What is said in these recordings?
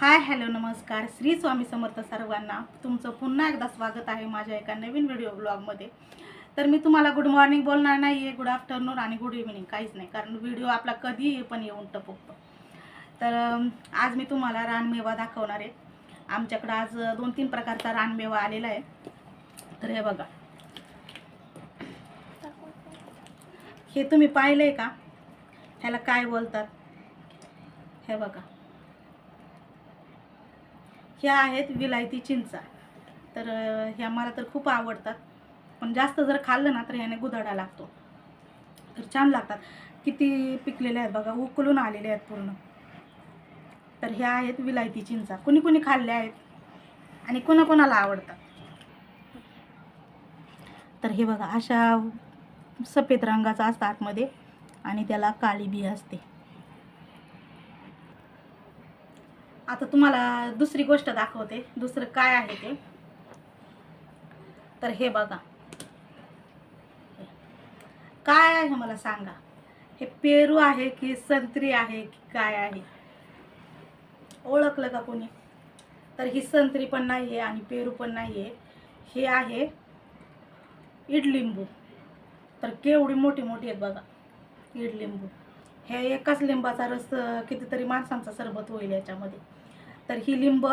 Hi hello नमस्कार. श्री स्वामी समर्थ सर्वांना तुमचं पुन्हा एकदा स्वागत आहे माझ्या एका नवीन व्हिडिओ ब्लॉगमध्ये. तर मी तुम्हाला गुड मॉर्निंग बोलणार नाही आहे गुड आफ्टरनून आणि गुड इव्हिनिंग काहीच नाही कारण व्हिडिओ आपला कधीही पण येऊन टपकतो. तर आज मी तुम्हाला रानमेवा दाखवणार आहे. आमच्याकडं आज दोन तीन प्रकारचा रानमेवा आलेला आहे. तर हे बघा. हे तुम्ही पाहिलंय का? ह्याला काय बोलतात? हे बघा. ह्या आहेत विलायती चिंचा. तर ह्या मला तर खूप आवडतात. पण जास्त जर खाल्लं ना तर ह्याने गुदाडा लागतो. तर छान लागतात. किती पिकलेले आहेत बघा उकलून आलेले आहेत पूर्ण. तर ह्या आहेत विलायती चिंचा. कुणी कुणी खाल्ल्या आहेत आणि कोणाकोणाला आवडतात. तर हे बघा अशा सफेद रंगाचा असतं आतमध्ये आणि त्याला काळी बी असते. आता तुम्हाला दुसरी गोष्ट दाखवते. दुसरं काय आहे ते. तर हे बघा. काय आहे मला सांगा. हे पेरू आहे की संत्री आहे की काय आहे? ओळखलं का कोणी? तर ही संत्री पण नाही आहे आणि पेरू पण नाही आहे हे आहे इडलिंबू तर केवढी मोठी मोठी आहेत बघा. इडलिंबू हे एकाच लिंबाचा रस कितीतरी माणसांचा सरबत होईल याच्यामध्ये. तर ही लिंब.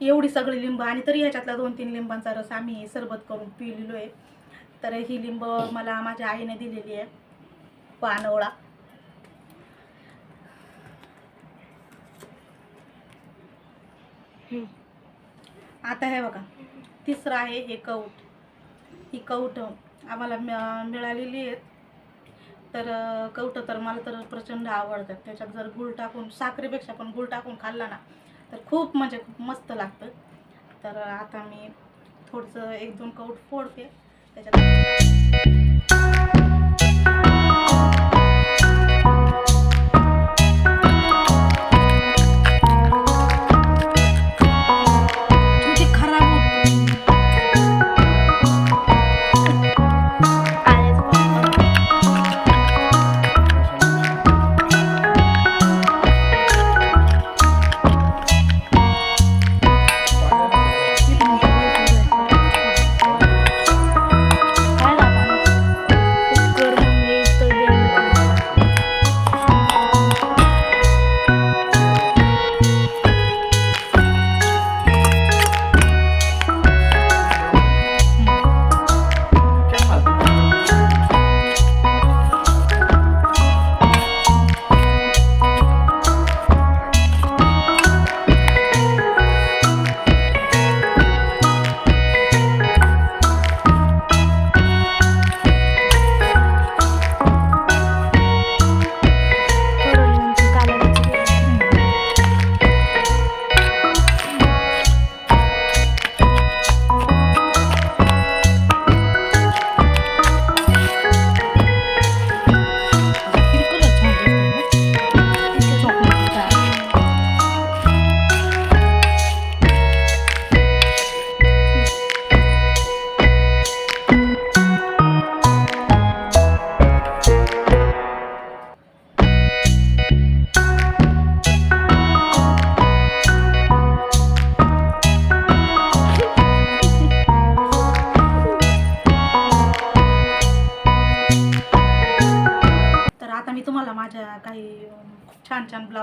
एवढी सगळी लिंब आणि तरी ह्याच्यातला दोन तीन लिंबांचा रस आम्ही सरबत करून पिलेलो आहे तर ही लिंब मला माझ्या आईने दिलेली आहे. पानवळा आता हे बघा तिसरं आहे हे कौट ही कौट आम्हाला मिळालेली आहेत. तर कवटं तर मला तर प्रचंड आवडतात. त्याच्यात जर गुळ टाकून साखरेपेक्षा पण गुळ टाकून खाल्ला ना तर खूप म्हणजे खूप मस्त लागतं. तर आता मी थोडंसं एक दोन कौट फोडते. त्याच्यात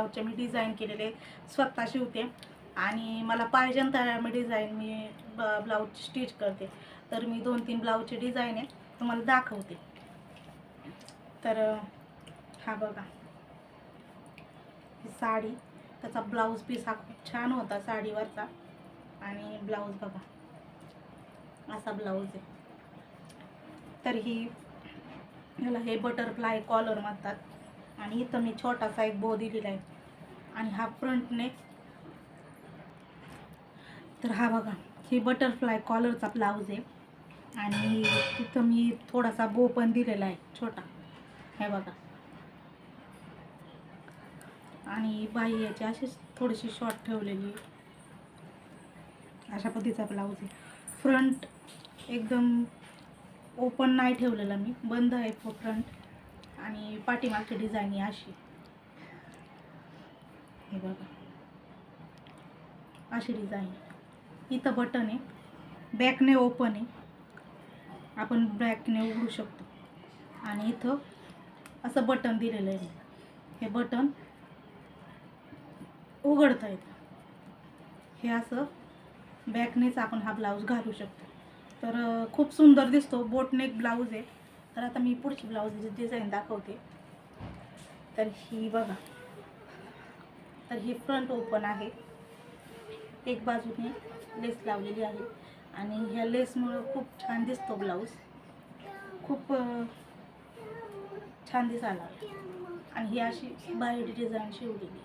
ब्लाऊजचे मी डिझाईन केलेले स्वतः शिवते आणि मला पाहिजे तर मी डिझाईन मी ब- ब्लाऊज स्टिच करते. तर मी दोन तीन ब्लाऊजचे डिझाईन आहे तुम्हाला दाखवते. तर हा बघा. ही साडी त्याचा ब्लाऊज पीस हा खूप छान होता साडीवरचा. आणि ब्लाऊज बघा. असा ब्लाऊज आहे. तर ही याला हे बटरफ्लाय कॉलर म्हणतात. आणि इथं मी छोटासा एक बो दिलेला आहे. आणि हा फ्रंट नेक तर हा बघा हे बटरफ्लाय कॉलरचा ब्लाऊज आहे. आणि तिथं मी थोडासा बो पण दिलेला आहे छोटा. हे बघा. आणि बाई याची अशीच थोडीशी शॉर्ट ठेवलेली अशा पद्धतीचा ब्लाऊज आहे. फ्रंट एकदम ओपन नाही ठेवलेलं मी. बंद आहे फ्रंट आणि पाठीमागची डिझाईन आहे अशी. हे बघा. अशी डिझाईन इथं बटन आहे. बॅकने ओपन आहे. आपण बॅकने उघडू शकतो. आणि इथं असं बटन दिलेलं आहे. हे बटन उघडता येतं. हे असं बॅकनेच आपण हा ब्लाऊज घालू शकतो. तर खूप सुंदर दिसतो. बोटनेक ब्लाऊज आहे. तर आता मी पुढची ब्लाऊजची डिझाईन दाखवते. तर ही बघा. तर ही फ्रंट ओपन आहे. एक बाजूने लेस लावलेली आहे. आणि ह्या लेसमुळं खूप छान दिसतो ब्लाऊज खूप छान दिसायला. आणि ही अशी बाहेर डिझाईन शिवलेली.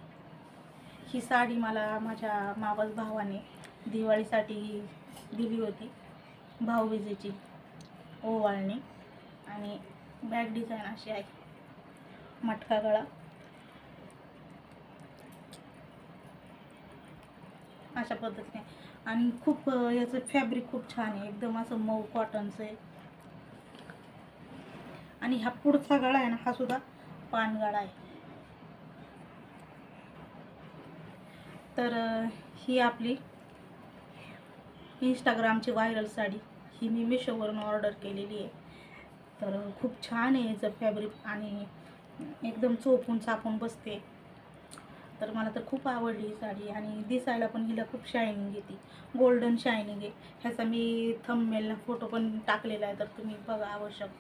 ही साडी मला माझ्या मावस भावाने दिवाळीसाठी दिली होती. भाऊबीजेची ओवाळणी. आणि बॅक डिझाईन अशी आहे. मटका गळा. अशा पद्धतीने. आणि खूप याचं फॅब्रिक खूप छान आहे. एकदम असं मऊ कॉटनचं आहे. आणि हा पुढचा गळा आहे ना हा सुद्धा पानगळा आहे. तर ही आपली इंस्टाग्रामची व्हायरल साडी ही मी मिशोवरून ऑर्डर केलेली आहे. तर खूप छान आहे याचं फॅब्रिक आणि एकदम चोपून चापून बसते. तर मला तर खूप आवडली ही साडी आणि दिसायला पण हिला खूप शायनिंग येते. गोल्डन शायनिंग आहे. ह्याचा मी थंबमेलला फोटो पण टाकलेला आहे तर तुम्ही बघा आवश्यक.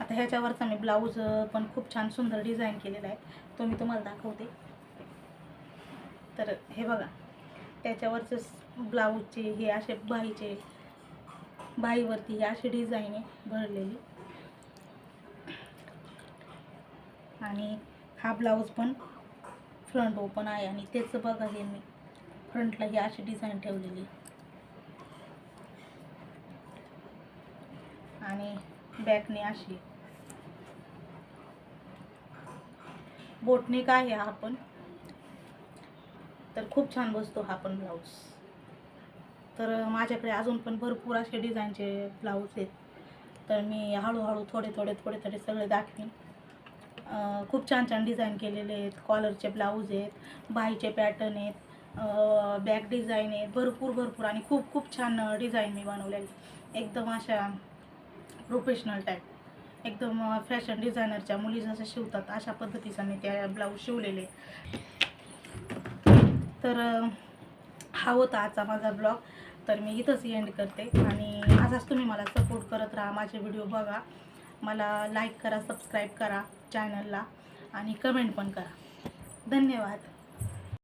आता ह्याच्यावरचा मी ब्लाऊज पण खूप छान सुंदर डिझाईन केलेला आहे. तो मी तुम्हाला दाखवते. तर हे बघा. त्याच्यावरचे ब्लाऊजचे हे असे बाईचे बाईवरती ही अशी डिझाईन आहे भरलेली. आणि हा ब्लाऊज पण फ्रंट ओपन आहे आणि त्याचं बघा हे मी. फ्रंटला ही अशी डिझाईन ठेवलेली आणि बॅकने अशी. बोटने काय आहे हा पण? तर खूप छान बसतो हा पण ब्लाऊज. तर माझ्याकडे अजून पण भरपूर असे डिझाईनचे ब्लाऊज आहेत. तर मी हळूहळू थोडे थोडे थोडे थोडे सगळे दाखवीन. खूप छान छान डिझाईन केलेले आहेत. कॉलरचे ब्लाऊज आहेत बाईचे पॅटर्न आहेत बॅक डिझाईन आहेत भरपूर भरपूर आणि खूप खूप छान डिझाईन मी बनवलेली. एकदम अशा प्रोफेशनल टाईप एकदम फॅशन डिझायनरच्या मुली जसं शिवतात अशा पद्धतीचा मी त्या ब्लाऊज शिवलेले तर हा होता आजचा माझा ब्लॉग. तर मी इथंच एंड करते आणि आजच तुम्ही मला सपोर्ट करत राहा. माझे व्हिडिओ बघा. मला लाईक करा सबस्क्राईब करा. चॅनलला आणि कमेंट पण करा. धन्यवाद.